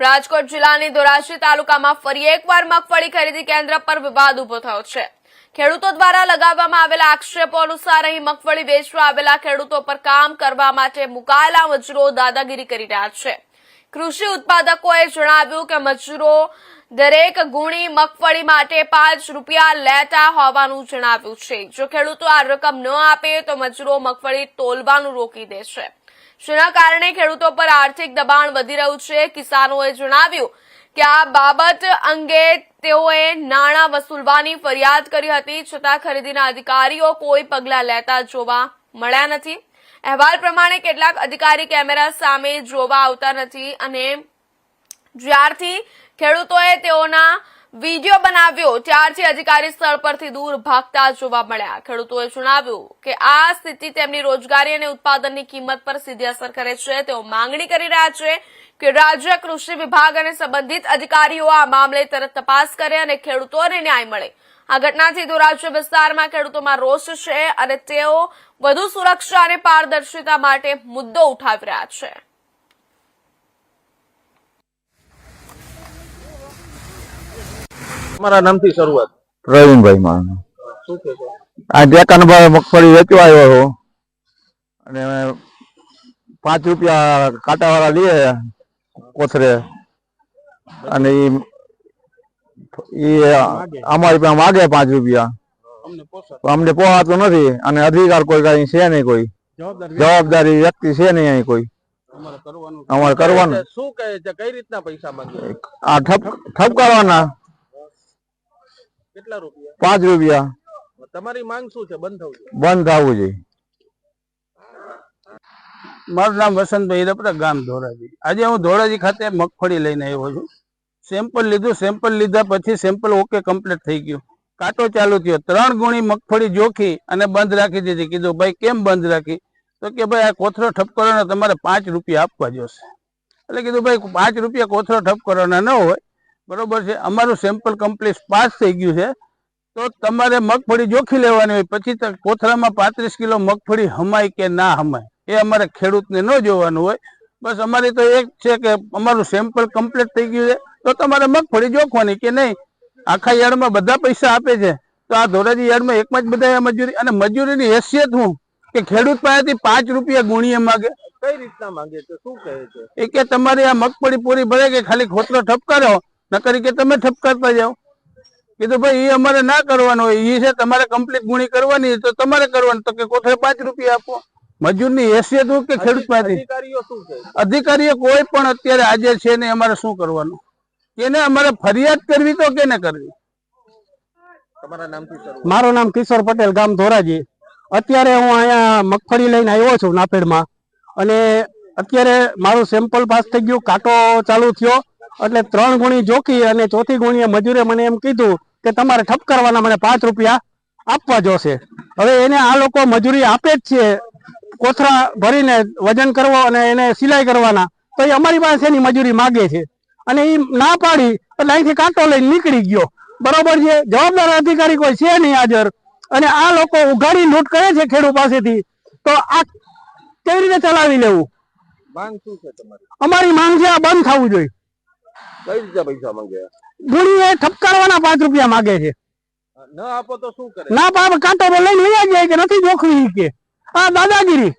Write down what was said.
રાજકોટ જિલ્લાની ધોરાજી તાલુકામાં ફરી એકવાર મગફળી ખરીદી કેન્દ્ર પર વિવાદ ઊભો થયો છે. ખેડૂતો દ્વારા લગાવવામાં આવેલા આક્ષેપો અનુસાર અહીં મગફળી વેચવા આવેલા ખેડૂતો પર કામ કરવા માટે મુકાયેલા મજૂરો દાદાગીરી કરી રહ્યા છે. કૃષિ ઉત્પાદકોએ જણાવ્યું કે મજૂરો દરેક ગુણી મગફળી માટે પાંચ રૂપિયા લેતા હોવાનું જણાવ્યું છે. જો ખેડૂતો આ રકમ ન આપે તો મજૂરો મગફળી તોલવાનું રોકી દેશે જેના કારણે ખેડૂતો પર આર્થિક દબાણ વધી રહ્યું છે. કિસાનોએ જણાવ્યું કે આ બાબત અંગે તેઓએ નાણાં વસૂલવાની ફરિયાદ કરી હતી. છતાં ખરીદીના અધિકારીઓ કોઈ પગલાં લેતા જોવા મળ્યા નથી. અહેવાલ પ્રમાણે કેટલાક અધિકારી કેમેરા સામે જોવા આવતા નથી અને જ્યારથી ખેડૂતોએ તેઓના વીડિયો બનાવ્યો ત્યારથી અધિકારી સ્થળ પરથી દૂર ભાગતા જોવા મળ્યા. ખેડૂતોએ જણાવ્યું કે આ સ્થિતિ તેમની રોજગારી અને ઉત્પાદનની કિંમત પર સીધી અસર કરે છે. તેઓ માંગણી કરી રહ્યા છે કે રાજ્ય કૃષિ વિભાગ અને સંબંધિત અધિકારીઓ આ મામલે તરત તપાસ કરે અને ખેડૂતોને ન્યાય મળે. આ ઘટનાથી ધોરાજી વિસ્તારમાં ખેડૂતોમાં રોષ છે અને તેઓ વધુ સુરક્ષા અને પારદર્શિતા માટે મુદ્દો ઉઠાવી રહ્યા છે. તમારા નામથી શરૂઆત. પ્રવીણભાઈ મારું શું છે? આ ટેકાનભાઈ મગફળી વેચવા આવ્યો છું. અને પાંચ રૂપિયા કાંટાવાળા લઈએ કોથરે. અને ઈ અમારી પાસે માગે પાંચ રૂપિયા. અમને પોહાતો નથી અને અધિકાર કોઈ કઈ છે નહીં કોઈ. જવાબદારી વ્યક્તિ. છે નહીં અહીં કોઈ. અમારે કરવાનું. શું કહે છે? કઈ રીતના પૈસા માંગે આ ઠપ કેટલા રૂપિયા? પાંચ રૂપિયા. તમારી માંગ શું છે? બંધ થવું બંધ થવું જોઈએ. મારું નામ વસંતભાઈ રપરા ગામ ધોરાજી. આજે હું ધોરાજી ખાતે મગફળી લઈને આવ્યો છું. સેમ્પલ લીધું સેમ્પલ લીધા પછી સેમ્પલ ઓકે કમ્પ્લીટ થઈ ગયું. કાંટો ચાલુ થયો. ત્રણ ગુણી મગફળી જોખી અને બંધ રાખી દીધી. કીધું ભાઈ કેમ બંધ રાખી? તો કે ભાઈ આ કોથરો ઠપકરોને તમારે પાંચ રૂપિયા આપવા જોશે. એટલે કીધું ભાઈ પાંચ રૂપિયા કોથરો ઠપકરોના ન હોય બરોબર છે? અમારું સેમ્પલ કમ્પ્લીટ પાસ થઈ ગયું છે. તો તમારે મગફળી જોખી લેવાની હોય. પછી તો કોથરામાં પાંત્રીસ કિલો મગફળી હમાય કે ના હમાય? એ અમારે ખેડૂતને ન જોવાનું હોય. બસ અમારી તો એક છે કે અમારું સેમ્પલ કમ્પ્લીટ થઈ ગયું છે. તો તમારે મગફળી જોખવાની કે નહીં? આખા યાર્ડમાં બધા પૈસા આપે છે. તો આ ધોરાજી યાર્ડમાં એકમાં જ બધા મજૂરી. અને મજૂરીની હેસિયત હું કે ખેડૂત પાસેથી પાંચ રૂપિયા ગુણીએ માગે. કઈ રીતના માંગે છે? શું કહે છે? એ કે તમારી આ મગફળી પૂરી ભરે કે ખાલી ખોતરો ઠપકારો? નકરી કે તમે ઠપકારતા જાઓ. કીધું ભાઈ એ અમારે ના કરવાનું હોય. એ છે તમારે કમ્પ્લીટ ગુણી કરવાની તો તમારે કરવાનું. તો કે કોઠે પાંચ રૂપિયા આપો. મજૂરની હેસિયત હું કે ખેડૂતમાંથી અધિકારીઓ શું છે? અધિકારીઓ કોઈ પણ અત્યારે આજે છે ને અમારે શું કરવાનું? કેને અમારે ફરિયાદ કરવી તો કેને કરવી? મારું નામ કિશોર પટેલ ગામ ધોરાજી. અત્યારે હું અહીંયા મગફળી લઈને આવ્યો છું નાપેડમાં. અને અત્યારે મારું સેમ્પલ પાસ થઈ ગયું કાંટો ચાલુ થયો. એટલે ત્રણ ગુણી જોખી અને ચોથી ગુણીએ મજૂરે મને એમ કીધું કે તમારે ઠપ કરવાના મને પાંચ રૂપિયા આપવા જોશે. હવે એને આ લોકો મજૂરી આપે જ છે. કોથરા ભરીને વજન કરવો અને એને સિલાઈ કરવાના. તો એ અમારી પાસે એની મજૂરી માગે છે. અને એ ના પાડી એટલે અહીંથી કાંટો લઈને નીકળી ગયો. બરોબર છે? જવાબદાર અધિકારી કોઈ છે નહીં હાજર. અને આ લોકો ઉઘાડી લૂંટ કરે છે ખેડૂત પાસેથી. તો આ કેવી રીતે ચલાવી લેવું? અમારી માંગ છે આ બંધ થવું જોઈએ. કઈ રીતે પૈસા માંગે? ગુણીએ ઠપકારવાના પાંચ રૂપિયા માગે છે. ન આપો તો શું કરે? ના બાપ કાંટો લઈને લઈ જાય કે નથી જોખવી કે. આ દાદાગીરી.